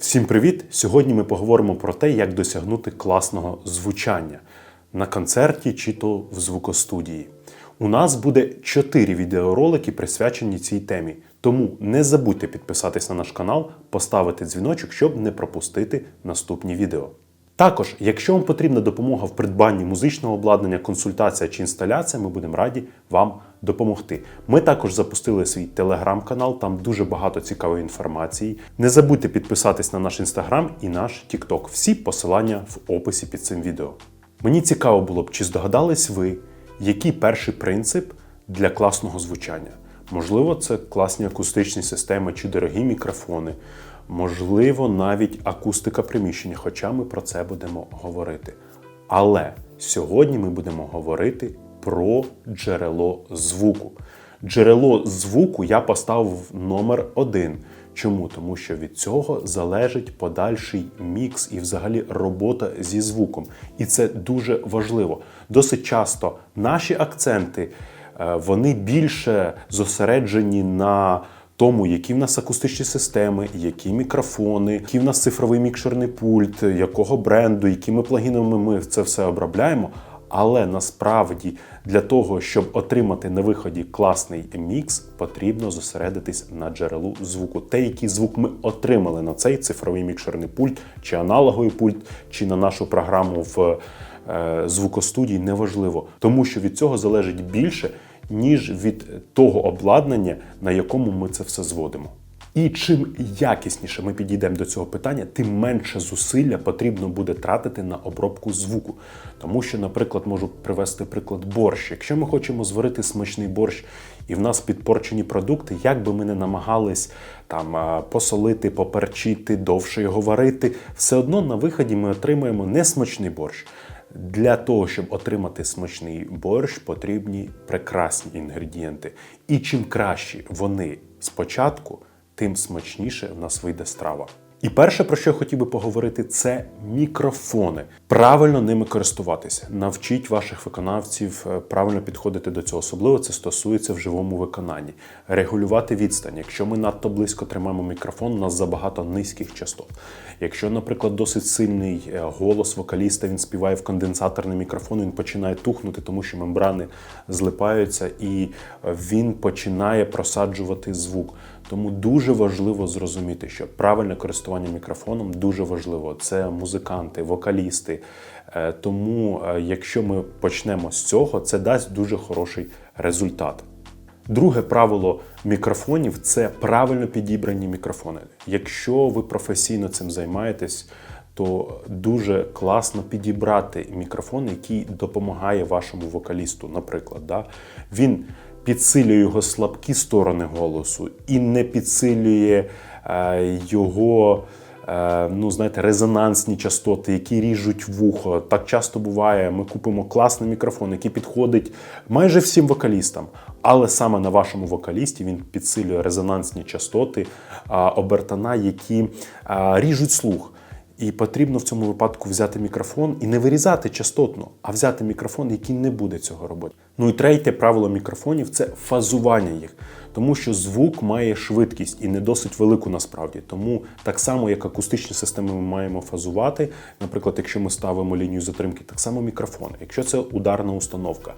Всім привіт! Сьогодні ми поговоримо про те, як досягнути класного звучання на концерті чи то в звукостудії. У нас буде 4 відеоролики присвячені цій темі. Тому не забудьте підписатись на наш канал, поставити дзвіночок, щоб не пропустити наступні відео. Також, якщо вам потрібна допомога в придбанні музичного обладнання, консультація чи інсталяція, ми будемо раді вам допомогти. Ми також запустили свій телеграм-канал, там дуже багато цікавої інформації. Не забудьте підписатись на наш інстаграм і наш Тікток. Всі посилання в описі під цим відео. Мені цікаво було б, чи здогадались ви, який перший принцип для класного звучання. Можливо, це класні акустичні системи чи дорогі мікрофони, можливо, навіть акустика приміщення, хоча ми про це будемо говорити. Але сьогодні ми будемо говорити про джерело звуку. Джерело звуку я поставив номер один. Чому? Тому що від цього залежить подальший мікс і взагалі робота зі звуком. І це дуже важливо. Досить часто наші акценти е, вони більше зосереджені на тому, які в нас акустичні системи, які мікрофони, який в нас цифровий мікшерний пульт, якого бренду, якими плагінами ми це все обробляємо. Але насправді для того, щоб отримати на виході класний мікс, потрібно зосередитись на джерелу звуку. Те, який звук ми отримали на цей цифровий мікшерний пульт, чи аналоговий пульт, чи на нашу програму в е, звукостудії, неважливо, тому що від цього залежить більше, ніж від того обладнання, на якому ми це все зводимо. І чим якісніше ми підійдемо до цього питання, тим менше зусилля потрібно буде тратити на обробку звуку. Тому що, наприклад, можу привести приклад борщ. Якщо ми хочемо зварити смачний борщ, і в нас підпорчені продукти, як би ми не намагались там посолити, поперчити, довше його варити, все одно на виході ми отримаємо несмачний борщ. Для того, щоб отримати смачний борщ, потрібні прекрасні інгредієнти. І чим кращі вони спочатку, тим смачніше в нас вийде страва. І перше, про що я хотів би поговорити, це мікрофони. Правильно ними користуватися. Навчіть ваших виконавців е, правильно підходити до цього. Особливо це стосується в живому виконанні. Регулювати відстань. Якщо ми надто близько тримаємо мікрофон, у нас забагато низьких частот. Якщо, наприклад, досить сильний е, голос вокаліста, він співає в конденсаторний мікрофон, він починає тухнути, тому що мембрани злипаються і е, він починає просаджувати звук. Тому дуже важливо зрозуміти, що правильне користування мікрофоном дуже важливо. Це музиканти, вокалісти. Е, Тому, е, якщо ми почнемо з цього, це дасть дуже хороший результат. Друге правило мікрофонів це правильно підібрані мікрофони. Якщо ви професійно цим займаєтесь, то дуже класно підібрати мікрофон, який допомагає вашому вокалісту. Наприклад, да? він підсилює його слабкі сторони голосу і не підсилює е, його. е, Ну, знаєте, резонансні частоти, які ріжуть вухо. Так часто буває. Ми купимо класний мікрофон, який підходить майже всім вокалістам. Але саме на вашому вокалісті він підсилює резонансні частоти, а, обертона, які ріжуть слух. І потрібно в цьому випадку взяти мікрофон і не вирізати частотно, а взяти мікрофон, який не буде цього робити. Ну і третє правило мікрофонів це фазування їх, тому що звук має швидкість і не досить велику насправді. Тому так само, як акустичні системи, ми маємо фазувати. Наприклад, якщо ми ставимо лінію затримки, так само мікрофон. Якщо це ударна установка,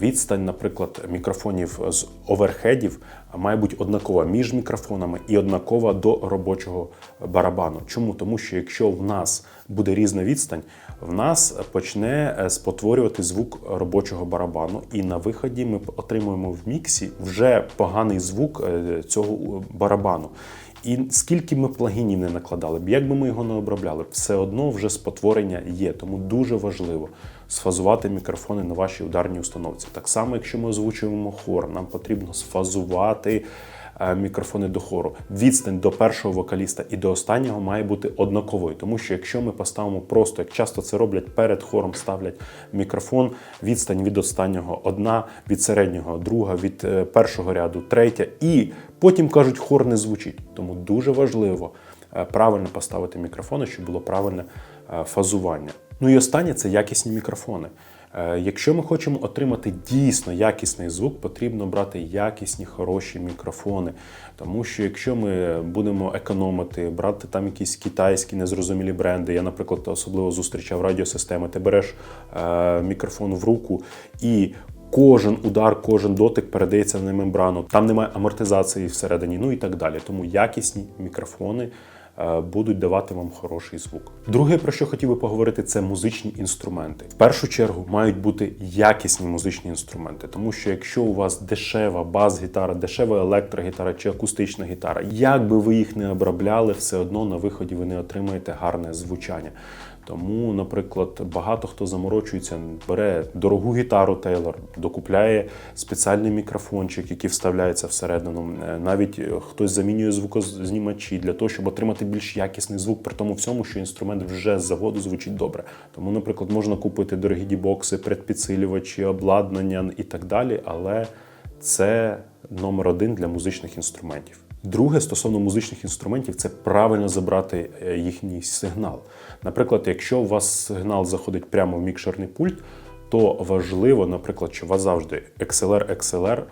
відстань, наприклад, мікрофонів з оверхедів має бути однакова між мікрофонами і однакова до робочого барабану. Чому? Тому що якщо в нас буде різна відстань, в нас почне е, спотворювати звук робочого барабану, і на виході ми отримуємо в міксі вже поганий звук е, цього барабану. І скільки ми плагінів не накладали б, як би ми його не обробляли, все одно вже спотворення є. Тому дуже важливо сфазувати мікрофони на вашій ударній установці. Так само, якщо ми озвучуємо хор, нам потрібно сфазувати е, мікрофони до хору. Відстань до першого вокаліста і до останнього має бути однаковою, тому що якщо ми поставимо просто, як часто це роблять перед хором, ставлять мікрофон, відстань від останнього одна, від середнього друга, від е, першого ряду третя, і потім кажуть, хор не звучить. Тому дуже важливо е, правильно поставити мікрофони, щоб було правильне фазування. Ну і останнє це якісні мікрофони. Е, Якщо ми хочемо отримати дійсно якісний звук, потрібно брати якісні хороші мікрофони. Тому що якщо ми будемо економити, брати там якісь китайські незрозумілі бренди, я, наприклад, особливо зустрічав радіосистеми, ти береш е, мікрофон в руку і. Кожен удар, кожен дотик передається на мембрану. Там немає амортизації всередині, ну і так далі. Тому якісні мікрофони будуть давати вам хороший звук. Друге, про що хотів би поговорити, це музичні інструменти. В першу чергу мають бути якісні музичні інструменти, тому що якщо у вас дешева бас-гітара, дешева електрогітара чи акустична гітара, як би ви їх не обробляли, все одно на виході ви не отримаєте гарне звучання. Тому, наприклад, багато хто заморочується, бере дорогу гітару Тейлор, докупляє спеціальний мікрофончик, який вставляється всередину. Е, Навіть е, хтось замінює звукознімачі для того, щоб отримати більш якісний звук, при тому всьому, що інструмент вже з заводу звучить добре. Тому, наприклад, можна купити дорогі дібокси, предпідсилювачі, обладнання і так далі, але це номер один для музичних інструментів. Друге, стосовно музичних інструментів, це правильно забрати е, їхній сигнал. Наприклад, якщо у вас сигнал заходить прямо в мікшерний пульт, то важливо, наприклад, що у вас завжди XLR, XLR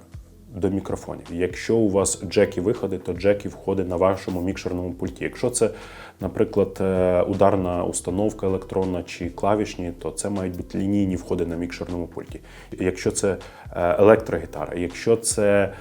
до мікрофонів. Якщо у вас джеки виходи, то джеки входить на вашому мікшерному пульті. Якщо це, наприклад, е, ударна установка електронна чи клавішні, то це мають бути лінійні входи на мікшерному пульті. Якщо це е, електрогітара, якщо це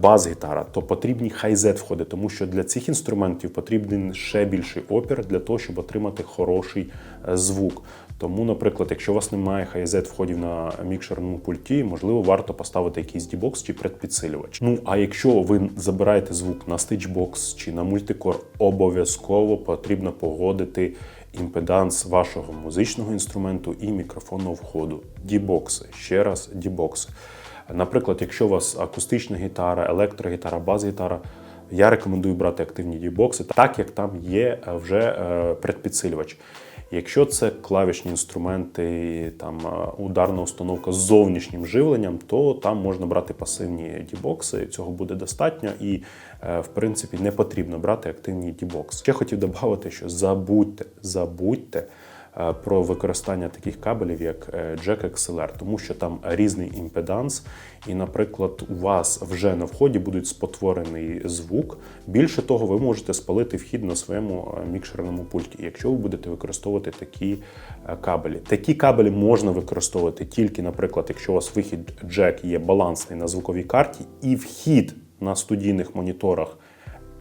бас-гітара, то потрібні хай-зет входи, тому що для цих інструментів потрібен ще більший опір для того, щоб отримати хороший е, звук. Тому, наприклад, якщо у вас немає хай-зет входів на мікшерному пульті, можливо, варто поставити якийсь дібокс чи предпідсилювач. Ну а якщо ви забираєте звук на стичбокс чи на мультикор, обов'язково потрібно погодити імпеданс вашого музичного інструменту і мікрофонного входу. Дібокси, ще раз дібокси. Наприклад, якщо у вас акустична гітара, електрогітара, бас-гітара, я рекомендую брати активні дібокси, так як там є е, вже е, предпідсилювач. Якщо це клавішні інструменти, там е, ударна установка з зовнішнім живленням, то там можна брати пасивні дібокси, цього буде достатньо, і в принципі не потрібно брати активні дібокси. Ще хотів додати, що забудьте, забудьте про використання таких кабелів, як е, Jack XLR, тому що там різний імпеданс, і, наприклад, у вас вже на вході буде спотворений звук. Більше того, ви можете спалити вхід на своєму е, мікшерному пульті, якщо ви будете використовувати такі е, кабелі. Такі кабелі можна використовувати тільки, наприклад, якщо у вас вихід Jack є балансний на звуковій карті, і вхід на студійних моніторах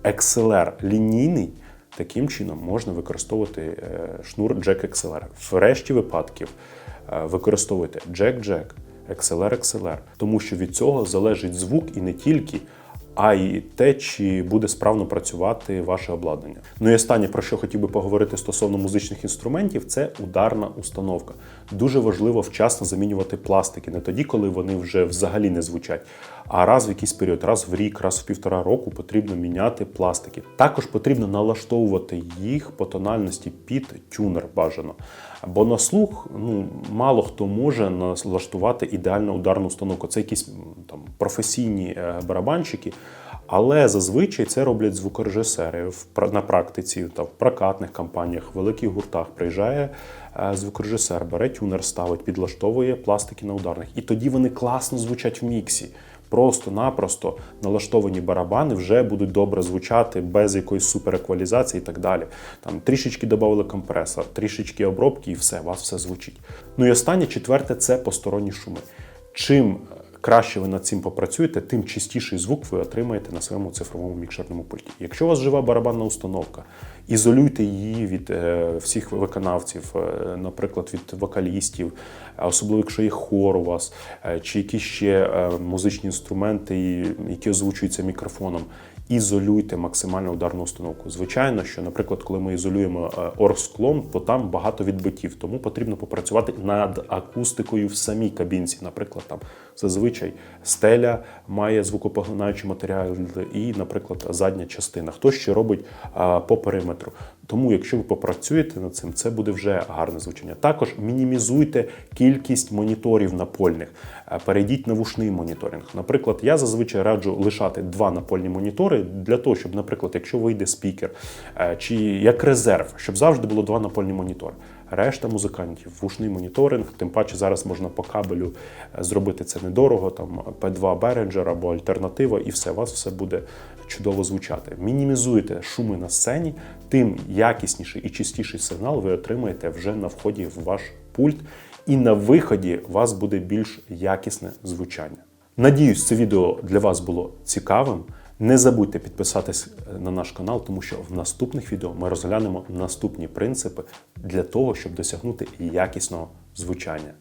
XLR лінійний. Таким чином можна використовувати е, шнур Jack XLR. В решті випадків е, використовуйте Jack-Jack, XLR-XLR, тому що від цього залежить звук і не тільки, а й те, чи буде справно працювати ваше обладнання. Ну і останнє, про що хотів би поговорити стосовно музичних інструментів, це ударна установка. Дуже важливо вчасно замінювати пластики, не тоді, коли вони вже взагалі не звучать, а раз в якийсь період, раз в рік, раз в півтора року потрібно міняти пластики. Також потрібно налаштовувати їх по тональності під тюнер бажано. Бо на слух ну, мало хто може налаштувати ідеальну ударну установку. Це якісь там професійні е, барабанщики. Але зазвичай це роблять звукорежисери на практиці, та в прокатних компаніях, в великих гуртах приїжджає е, звукорежисер, бере тюнер, ставить, підлаштовує пластики на ударних. І тоді вони класно звучать в міксі. Просто-напросто налаштовані барабани вже будуть добре звучати без якоїсь супереквалізації і так далі. Там трішечки додали компресор, трішечки обробки, і все, у вас все звучить. Ну і останнє, четверте це посторонні шуми. Чим е, краще ви над цим попрацюєте, тим чистіший звук ви отримаєте на своєму цифровому мікшерному пульті. Якщо у вас жива барабанна установка, ізолюйте її від е, всіх виконавців, е, наприклад, від вокалістів, особливо якщо є хор у вас, е, чи якісь ще музичні інструменти, які озвучуються мікрофоном. Ізолюйте максимально ударну установку. Звичайно, що, наприклад, коли ми ізолюємо е, оргсклом, то там багато відбиттів, тому потрібно попрацювати над акустикою в самій кабінці. Наприклад, там зазвичай стеля має звукопоглинаючий матеріал і, наприклад, задня частина. Хто ще робить по периметру. Тому, якщо ви попрацюєте над цим, це буде вже гарне звучання. Також мінімізуйте кількість моніторів напольних. Е, Перейдіть на вушний моніторинг. Наприклад, я зазвичай раджу лишати два напольні монітори для того, щоб, наприклад, якщо вийде спікер, е, чи як резерв, щоб завжди було два напольні монітори. Решта музикантів, вушний моніторинг. Тим паче зараз можна по кабелю е, зробити це недорого, там P2 Behringer або альтернатива, і все, у вас все буде чудово звучати. Мінімізуйте шуми на сцені, тим якісніший і чистіший сигнал ви отримаєте вже на вході в ваш пульт, і на виході у вас буде більш якісне звучання. Надіюсь, це відео для вас було цікавим. Не забудьте підписатись на наш канал, тому що в наступних відео ми розглянемо наступні принципи для того, щоб досягнути якісного звучання.